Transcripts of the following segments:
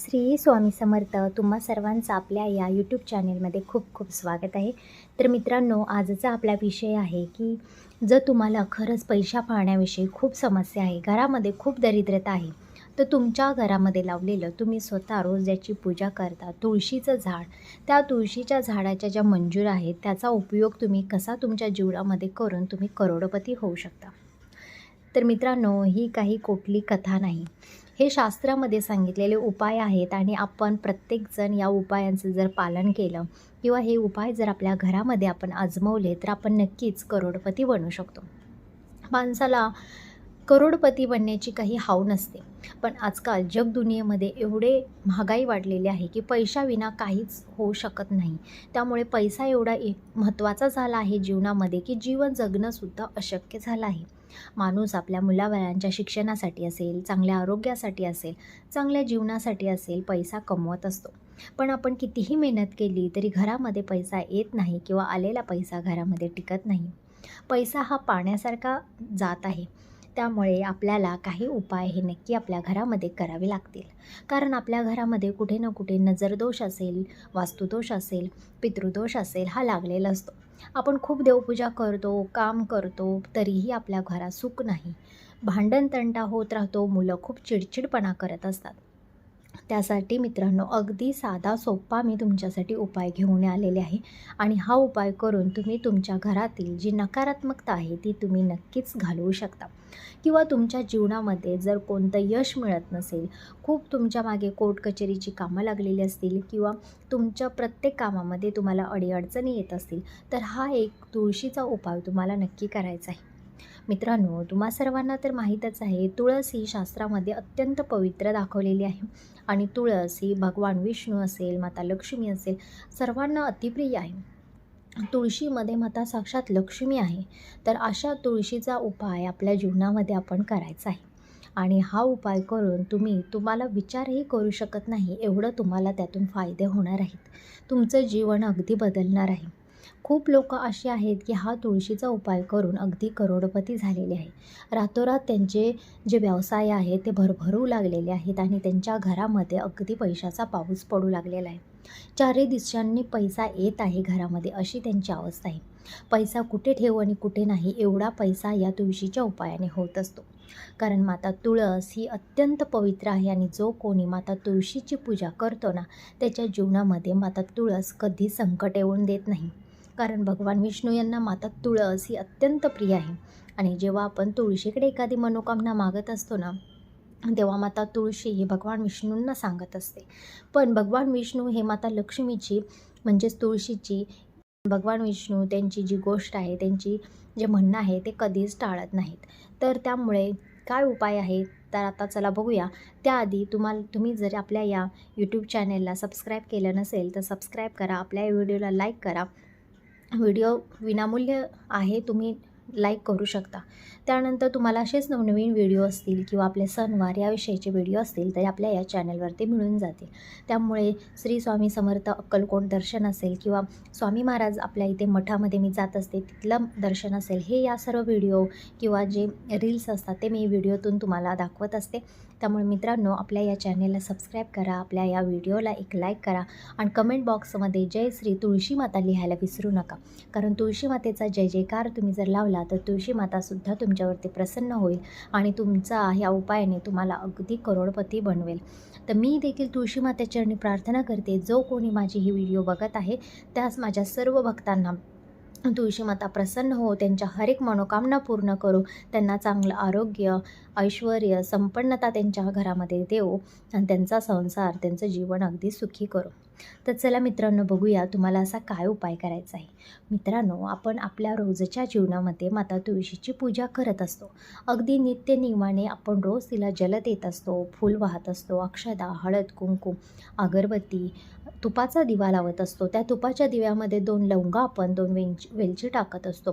श्री स्वामी समर्थ तुम्हा सर्वांचं आपल्या या यूट्यूब चॅनेलमध्ये खूप खूप स्वागत आहे. तर मित्रांनो आजचा आपला विषय आहे की जर तुम्हाला खरंच पैसा पाहण्याविषयी खूप समस्या आहे घरामध्ये खूप दरिद्रता आहे तर तुमच्या घरामध्ये लावलेलं तुम्ही स्वतः रोज ज्याची पूजा करता तुळशीचं झाड त्या तुळशीच्या झाडाच्या ज्या मंजूर आहेत त्याचा उपयोग तुम्ही कसा तुमच्या जीवनामध्ये करून तुम्ही करोडपती होऊ शकता? तर मित्रांनो ही काही कुठली कथा नाही. हे शास्त्रामध्ये सांगितलेले उपाय आहेत आणि आपण प्रत्येकजण या उपायांचं जर पालन केलं किंवा हे उपाय जर आपल्या घरामध्ये आपण आजमवले तर आपण नक्कीच करोडपती बनू शकतो. माणसाला करोडपती बनण्याची काही हाव नसते. पण आजकाल जगदुनियेमध्ये एवढे महागाई वाढलेली आहे की पैशाविना काहीच होऊ शकत नाही. त्यामुळे पैसा एवढा ए महत्त्वाचा झाला आहे जीवनामध्ये की जीवन जगणंसुद्धा अशक्य झालं आहे. माणूस आपल्या मुलाबाळांच्या शिक्षणासाठी असेल चांगल्या आरोग्यासाठी असेल चांगल्या जीवनासाठी असेल पैसा कमवत असतो. पण आपण कितीही मेहनत केली तरी घरामध्ये पैसा येत नाही किंवा आलेला पैसा घरामध्ये टिकत नाही. पैसा हा पाण्यासारखा जात आहे. त्यामुळे आपल्याला काही उपाय हे नक्की आपल्या घरामध्ये करावे लागतील. कारण आपल्या घरामध्ये कुठे ना कुठे नजरदोष असेल वास्तुदोष असेल पितृदोष असेल हा लागलेला असतो. आपण खूप देवपूजा करतो काम करतो तरीही आपल्या घरात सुख नाही. भांडणतंटा होत राहतो मुलं खूप चिडचिडपणा करत असतात. त्यासाठी मित्रांनो अगदी साधा सोपा मी तुमच्यासाठी उपाय घेऊन आलेले आहे. आणि हा उपाय करून तुम्ही तुमच्या घरातील जी नकारात्मकता आहे ती तुम्ही नक्कीच घालवू शकता. किंवा तुमच्या जीवनामध्ये जर कोणतं यश मिळत नसेल खूप तुमच्या मागे कोर्ट कचेरीची कामं लागलेली असतील किंवा तुमच्या प्रत्येक कामामध्ये तुम्हाला अडीअडचणी येत असतील तर हा एक तुळशीचा उपाय तुम्हाला नक्की करायचा आहे. मित्रांनो तुम्हा सर्वांना तर माहीतच आहे तुळस ही शास्त्रामध्ये अत्यंत पवित्र दाखवलेली आहे. आणि तुळस ही भगवान विष्णू असेल माता लक्ष्मी असेल सर्वांना अतिप्रिय आहे. तुळशीमध्ये माता साक्षात लक्ष्मी आहे. तर अशा तुळशीचा उपाय आपल्या जीवनामध्ये आपण करायचा आहे. आणि हा उपाय करून तुम्ही तुम्हाला विचारही करू शकत नाही एवढं तुम्हाला त्यातून फायदे होणार आहेत. तुमचं जीवन अगदी बदलणार आहे. खूप लोक असे आहेत की हा तुळशीचा उपाय करून अगदी करोडपती झालेले आहे रातोरात त्यांचे जे व्यवसाय आहेत ते भरभरू लागलेले आहेत आणि त्यांच्या घरामध्ये अगदी पैशाचा पाऊस पडू लागलेला आहे. चारही दिशांनी पैसा येत आहे घरामध्ये अशी त्यांची अवस्था आहे. पैसा कुठे ठेवू आणि कुठे नाही एवढा पैसा या तुळशीच्या उपायाने होत असतो. कारण माता तुळस ही अत्यंत पवित्र आहे आणि जो कोणी माता तुळशीची पूजा करतो ना त्याच्या जीवनामध्ये माता तुळस कधी संकट येऊन देत नाही. कारण भगवान विष्णू यांना माता तुळस ही अत्यंत प्रिय आहे. आणि जेव्हा आपण तुळशीकडे एखादी मनोकामना मागत असतो ना तेव्हा माता तुळशी ही भगवान विष्णूंना सांगत असते. पण भगवान विष्णू हे माता लक्ष्मीची म्हणजेच तुळशीची भगवान विष्णू त्यांची जी गोष्ट आहे त्यांची जे म्हणणं आहे ते कधीच टाळत नाहीत. तर त्यामुळे काय उपाय आहे? तर आता चला बघूया. त्याआधी तुम्हाला तुम्ही जर आपल्या या यूट्यूब चॅनेलला सबस्क्राईब केलं नसेल तर सबस्क्राईब करा. आपल्या व्हिडिओला लाईक करा. व्हिडिओ विनामूल्य आहे तुम्ही लाईक करू शकता. त्यानंतर तुम्हाला असेच नवनवीन व्हिडिओ असतील किंवा आपले सणवार याविषयीचे व्हिडिओ असतील तर आपल्या या चॅनलवरती मिळून जातील. त्यामुळे श्री स्वामी समर्थ अक्कलकोट दर्शन असेल किंवा स्वामी महाराज आपल्या इथे मठामध्ये मी जात असते तिथलं दर्शन असेल हे या सर्व व्हिडिओ किंवा जे रील्स असतात ते मी व्हिडिओतून तुम्हाला दाखवत असते. त्यामुळे मित्रांनो आपल्या या चॅनेलला सबस्क्राईब करा आपल्या या व्हिडिओला एक लाईक करा आणि कमेंट बॉक्समध्ये जय श्री तुळशी माता लिहायला विसरू नका. कारण तुळशी मातेचा जय जयकार तुम्ही जर लावला तर तुळशी मातासुद्धा तुमच्यावरती प्रसन्न होईल आणि तुमचा ह्या उपायाने तुम्हाला अगदी करोडपती बनवेल. तर मी देखील तुळशी मातेचरणी प्रार्थना करते. जो कोणी माझी ही व्हिडिओ बघत आहे त्यास माझ्या सर्व भक्तांना तुळशी माता प्रसन्न हो त्यांच्या हर एक मनोकामना पूर्ण करू. त्यांना चांगलं आरोग्य ऐश्वर संपन्नता त्यांच्या घरामध्ये देऊ आणि त्यांचा संसार त्यांचं जीवन अगदी सुखी करू. तर चला मित्रांनो बघूया तुम्हाला असा काय उपाय करायचा आहे. मित्रांनो आपण आपल्या रोजच्या जीवनामध्ये माता तुळशीची पूजा करत असतो. अगदी नित्य नियमाने आपण रोज तिला जल देत असतो फूल वाहत असतो अक्षदा हळद कुंकू अगरबत्ती तुपाचा दिवा लावत असतो. त्या तुपाच्या दिव्यामध्ये दोन लवंगा आपण दोन वेंच वेलची टाकत असतो.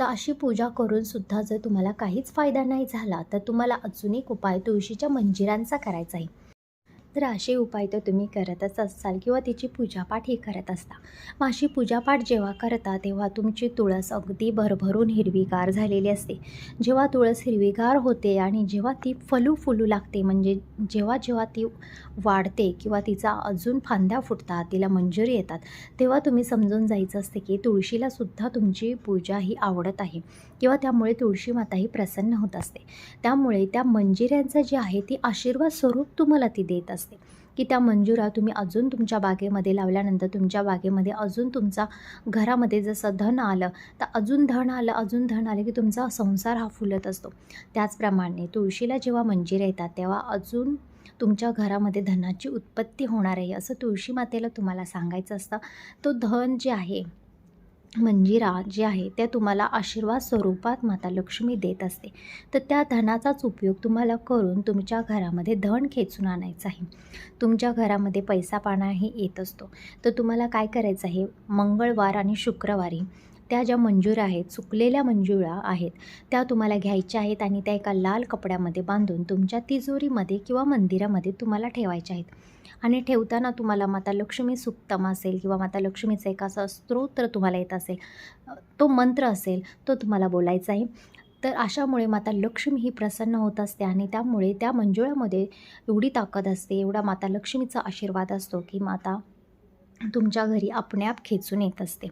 तर अशी पूजा करूनसुद्धा जर तुम्हाला काहीच फायदा नाही झाला तर तुम्हाला अजून एक उपाय तुळशीच्या मंजिरांचा करायचा आहे. तर असे उपाय तर तुम्ही करतच असाल किंवा तिची पूजापाठही करत असता. मग अशी पूजापाठ जेव्हा करता तेव्हा तुमची तुळस अगदी भरभरून हिरवीगार झालेली असते. जेव्हा तुळस हिरवीगार होते आणि जेव्हा ती फलू फुलू लागते म्हणजे जेव्हा जेव्हा ती वाढते किंवा तिचा अजून फांद्या फुटतात तिला मंजुरी येतात तेव्हा तुम्ही समजून जायचं असते की तुळशीलासुद्धा तुमची पूजा ही आवडत आहे किंवा त्यामुळे तुळशी माता ही प्रसन्न होत असते. त्यामुळे त्या मंजिऱ्यांचं जे आहे ती आशीर्वाद स्वरूप तुम्हाला ती देत असते की त्या मंजुरा तुम्ही अजून तुमच्या बागेमध्ये लावल्यानंतर तुमच्या बागेमध्ये अजून तुमचा घरामध्ये जसं धन आलं तर अजून धन आलं अजून धन आलं की तुमचा संसार हा फुलत असतो. त्याचप्रमाणे तुळशीला जेव्हा मंजिरा येतात तेव्हा अजून तुमच्या घरामध्ये धनाची उत्पत्ती होणार आहे असं तुळशी मातेला तुम्हाला सांगायचं असतं. तो धन जे आहे म्हणजे मंजिरा जे आहे त्या तुम्हाला आशीर्वाद स्वरूपात माता लक्ष्मी देत असते. तर त्या धनाचाच उपयोग तुम्हाला करून तुमच्या घरामध्ये धन खेचून आणायचं आहे. तुमच्या घरामध्ये पैसा पाणाही येत असतो. तर तुम्हाला काय करायचं आहे? मंगळवार आणि शुक्रवारी त्या ज्या मंजुळा आहेत सुकलेल्या मंजुळा आहेत त्या तुम्हाला घ्यायच्या आहेत आणि त्या एका लाल कपड्यामध्ये बांधून तुमच्या तिजोरीमध्ये किंवा मंदिरामध्ये तुम्हाला ठेवायच्या आहेत. आणि ठेवताना तुम्हाला माता लक्ष्मी सुक्तम असेल किंवा माता लक्ष्मीचं एक असं स्तोत्र तुम्हाला येत असेल तो मंत्र असेल तो तुम्हाला बोलायचा आहे. तर अशामुळे माता लक्ष्मी ही प्रसन्न होत असते आणि त्यामुळे त्या मंजुळामध्ये एवढी ताकद असते एवढा माता लक्ष्मीचा आशीर्वाद असतो की माता तुमच्या घरी आपण्याप खेचून येत असते.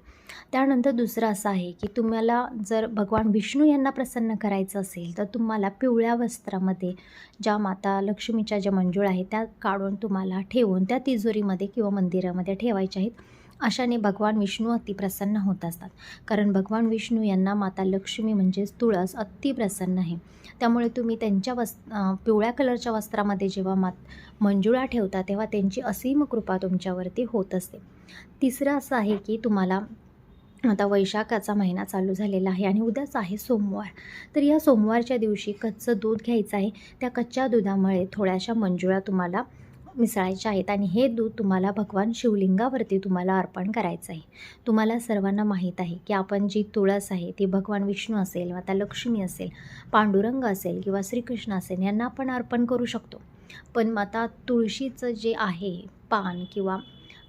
त्यानंतर दुसरं असं आहे की तुम्हाला जर भगवान विष्णू यांना प्रसन्न करायचं असेल तर तुम्हाला पिवळ्या वस्त्रामध्ये ज्या माता लक्ष्मीच्या ज्या मंजूळ आहेत त्या काढून तुम्हाला ठेवून त्या तिजोरीमध्ये किंवा मंदिरामध्ये ठेवायच्या आहेत. अशाने भगवान विष्णू अतिप्रसन्न होत असतात. कारण भगवान विष्णू यांना माता लक्ष्मी म्हणजेच तुळस अति प्रसन्न आहे. त्यामुळे तुम्ही त्यांच्या वस् पिवळ्या कलरच्या वस्त्रामध्ये जेव्हा मात मंजुळा ठेवता तेव्हा त्यांची असीम कृपा तुमच्यावरती होत असते. तिसरं असं आहे की तुम्हाला आता वैशाखाचा महिना चालू झालेला आहे आणि उद्याच आहे सोमवार. तर या सोमवारच्या दिवशी कच्चं दूध घ्यायचं आहे. त्या कच्च्या दुधामुळे थोड्याशा मंजुळा तुम्हाला मिसळायच्या आहेत आणि हे दूध तुम्हाला भगवान शिवलिंगावरती तुम्हाला अर्पण करायचं आहे. तुम्हाला सर्वांना माहीत आहे की आपण जी तुळस आहे ती भगवान विष्णू असेल आता लक्ष्मी असेल पांडुरंग असेल किंवा श्रीकृष्ण असेल यांना आपण अर्पण करू शकतो. पण आता तुळशीचं जे आहे पान किंवा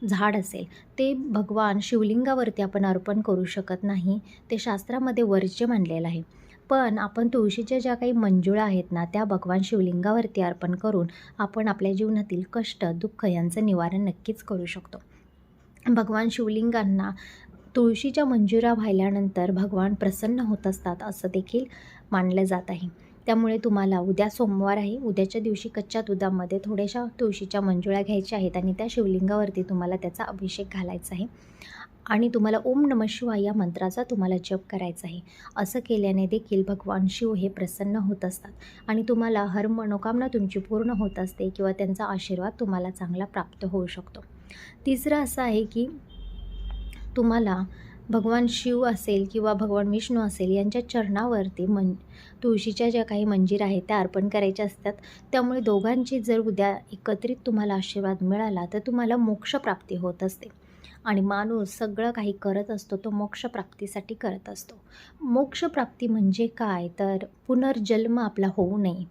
झाड असेल ते भगवान शिवलिंगावरती आपण अर्पण करू शकत नाही. ते शास्त्रामध्ये वर्ज्य मानलेलं आहे. पण आपण तुळशीच्या ज्या काही मंजुळा आहेत ना त्या भगवान शिवलिंगावरती अर्पण करून आपण आपल्या जीवनातील कष्ट दुःख यांचं निवारण नक्कीच करू शकतो. भगवान शिवलिंगांना तुळशीच्या मंजुरा व्हायल्यानंतर भगवान प्रसन्न होत असतात असं देखील मानलं जात आहे. त्यामुळे तुम्हाला उद्या सोमवार आहे. उद्याच्या दिवशी कच्च्या दुधामध्ये थोड्याशा तुळशीच्या मंजुळा घ्यायच्या आहेत आणि त्या शिवलिंगावरती तुम्हाला त्याचा अभिषेक घालायचा आहे. आणि तुम्हाला ओम नम शिवाय या मंत्राचा तुम्हाला जप करायचा आहे. असं केल्याने देखील भगवान शिव हे प्रसन्न होत असतात आणि तुम्हाला हर मनोकामना तुमची पूर्ण होत असते किंवा त्यांचा आशीर्वाद तुम्हाला चांगला प्राप्त होऊ शकतो. तिसरं असं आहे की तुम्हाला भगवान शिव असेल किंवा भगवान विष्णू असेल यांच्या चरणावरती मन तुळशीच्या ज्या काही मंजिरा आहेत त्या अर्पण करायच्या असतात. त्यामुळे दोघांची जर उद्या एकत्रित तुम्हाला आशीर्वाद मिळाला तर तुम्हाला मोक्षप्राप्ती होत असते. आणि माणूस सगळं काही करत असतो तो मोक्षप्राप्तीसाठी करत असतो. मोक्षप्राप्ती म्हणजे काय? तर पुनर्जन्म आपला होऊ नये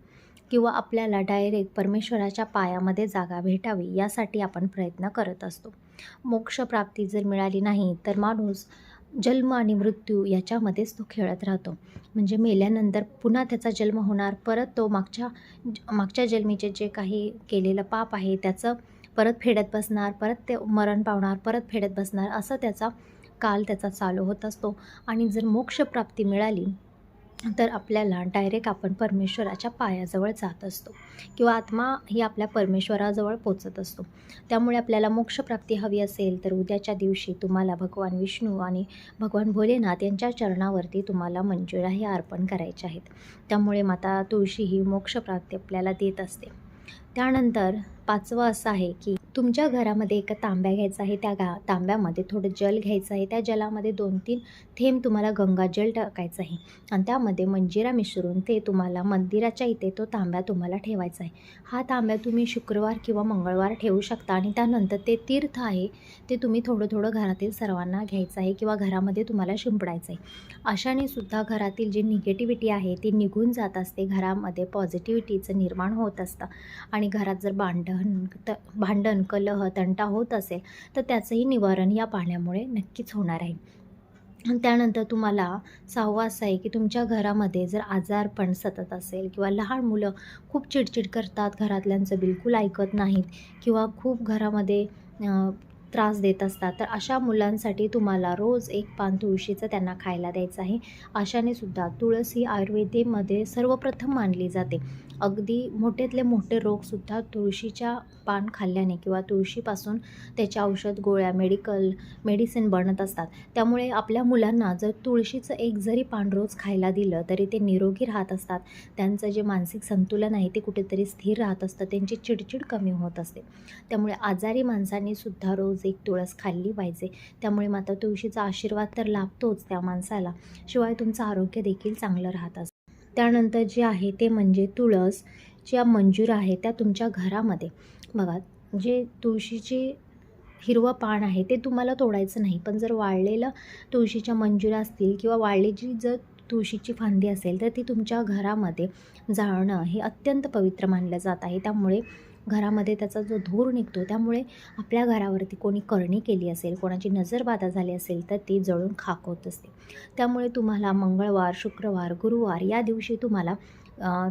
किंवा आपल्याला डायरेक्ट परमेश्वराच्या पायामध्ये जागा भेटावी यासाठी आपण प्रयत्न करत असतो. मोक्षप्राप्ती जर मिळाली नाही तर माणूस जन्म आणि मृत्यू याच्यामध्येच तो खेळत राहतो. म्हणजे मेल्यानंतर पुन्हा त्याचा जन्म होणार परत तो मागच्या मागच्या जन्मीचे जे काही केलेलं पाप आहे त्याचं परत फेडत बसणार परत ते मरण पावणार परत फेडत बसणार असं त्याचा काल त्याचा चालू होत असतो. आणि जर मोक्षप्राप्ती मिळाली तर आपल्याला डायरेक्ट आपण परमेश्वराच्या पायाजवळ जात असतो. किंवा आत्मा ही आपल्या परमेश्वराजवळ पोचत असतो. त्यामुळे आपल्याला मोक्षप्राप्ती हवी असेल तर उद्याच्या दिवशी तुम्हाला भगवान विष्णू आणि भगवान भोलेनाथ यांच्या चरणावरती तुम्हाला मंजुळा हे अर्पण करायचे आहेत. त्यामुळे माता तुळशी ही मोक्षप्राप्ती आपल्याला देत असते. त्यानंतर पाचवं असं आहे की तुमच्या घरामध्ये एका तांब्या घ्यायचा आहे त्या गा तांब्यामध्ये थोडं जल घ्यायचं आहे त्या जलामध्ये दोन तीन थेंब तुम्हाला गंगाजल टाकायचं आहे. आणि त्यामध्ये मंजिरा मिसळून ते तुम्हाला मंदिराच्या इथे तो तांब्या तुम्हाला ठेवायचा आहे. हा तांब्या तुम्ही शुक्रवार किंवा मंगळवार ठेवू शकता आणि त्यानंतर ते तीर्थ आहे ते तुम्ही थोडं थोडं घरातील सर्वांना घ्यायचं आहे किंवा घरामध्ये तुम्हाला शिंपडायचं आहे. अशाने सुद्धा घरातील जी निगेटिव्हिटी आहे ती निघून जात असते. घरामध्ये पॉझिटिव्हिटीचं निर्माण होत असतं. आणि घरात जर भांडण भांडण कलह तंटा होत असेल तर त्याचंही निवारण या पाण्यामुळे नक्कीच होणार आहे. त्यानंतर तुम्हाला सहावा असं आहे की तुमच्या घरामध्ये जर आजारपण सतत असेल किंवा लहान मुलं खूप चिडचिड करतात घरातल्यांचं बिलकुल ऐकत नाहीत किंवा खूप घरामध्ये त्रास देत असतात तर अशा मुलांसाठी तुम्हाला रोज एक पान तुळशीचं त्यांना खायला द्यायचं आहे. अशाने सुद्धा तुळस ही आयुर्वेदेमध्ये सर्वप्रथम मानली जाते. अगदी मोठ्यातले मोठे रोगसुद्धा तुळशीच्या पान खाल्ल्याने किंवा तुळशीपासून त्याच्या औषध गोळ्या मेडिकल मेडिसिन बनत असतात. त्यामुळे आपल्या मुलांना जर तुळशीचं एक जरी पान रोज खायला दिलं तरी ते निरोगी राहत असतात. त्यांचं जे मानसिक संतुलन आहे ते कुठेतरी स्थिर राहत असतं. त्यांची चिडचिड कमी होत असते. त्यामुळे आजारी माणसांनी सुद्धा रोज एक तुळस खाल्ली पाहिजे. त्यामुळे मात्र तुळशीचा आशीर्वाद तर लाभतोच त्या माणसाला. शिवाय तुमचं आरोग्य देखील चांगलं राहत असतं त्यानंतर जे आहे ते म्हणजे तुळस ज्या मंजूर आहे त्या तुमच्या घरामध्ये. बघा जे तुळशीचे हिरवं पान आहे ते तुम्हाला तोडायचं नाही पण जर वाळलेलं तुळशीच्या मंजुरा असतील किंवा वाळलेली जर तुळशीची फांदी असेल तर ती तुमच्या घरामध्ये जाळणं हे अत्यंत पवित्र मानलं जात आहे. त्यामुळे घरामध्ये त्याचा जो धूर निघतो त्यामुळे आपल्या घरावरती कोणी करणी केली असेल कोणाची नजरबाधा झाली असेल तर ती जळून खाक होत असते. त्यामुळे तुम्हाला मंगळवार शुक्रवार गुरुवार या दिवशी तुम्हाला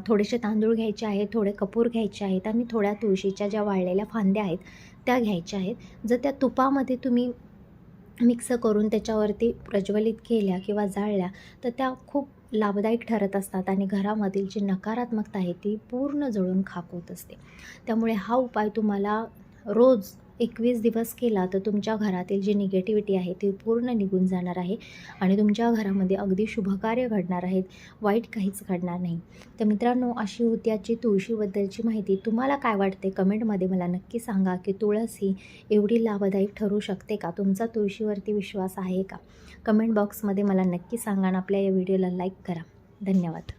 थोडेसे तांदूळ घ्यायचे आहेत थोडे कपूर घ्यायचे आहेत आणि थोड्या तुळशीच्या ज्या वाळलेल्या फांद्या आहेत त्या घ्यायच्या आहेत. जर त्या तुपामध्ये तुम्ही मिक्स करून त्याच्यावरती प्रज्वलित केल्या किंवा जाळल्या तर त्या खूप लाभदायक ठरत असतात आणि घरामधील जी नकारात्मकता आहे ती पूर्ण जळून खाक होत असते. त्यामुळे हा उपाय तुम्हाला रोज एकवीस दिवस केला तर तुमच्या घरातील जी निगेटिव्हिटी आहे ती पूर्ण निघून जाणार आहे. आणि तुमच्या घरामध्ये अगदी शुभकार्य घडणार आहेत. वाईट काहीच घडणार नाही. तर मित्रांनो अशी होती आजची तुळशीबद्दलची माहिती. तुम्हाला काय वाटते? कमेंटमध्ये मला नक्की सांगा की तुळस ही एवढी लाभदायक ठरू शकते का? तुमचा तुळशीवरती विश्वास आहे का? कमेंट बॉक्समध्ये मला नक्की सांगा आणि आपल्या या व्हिडिओला लाईक करा. धन्यवाद.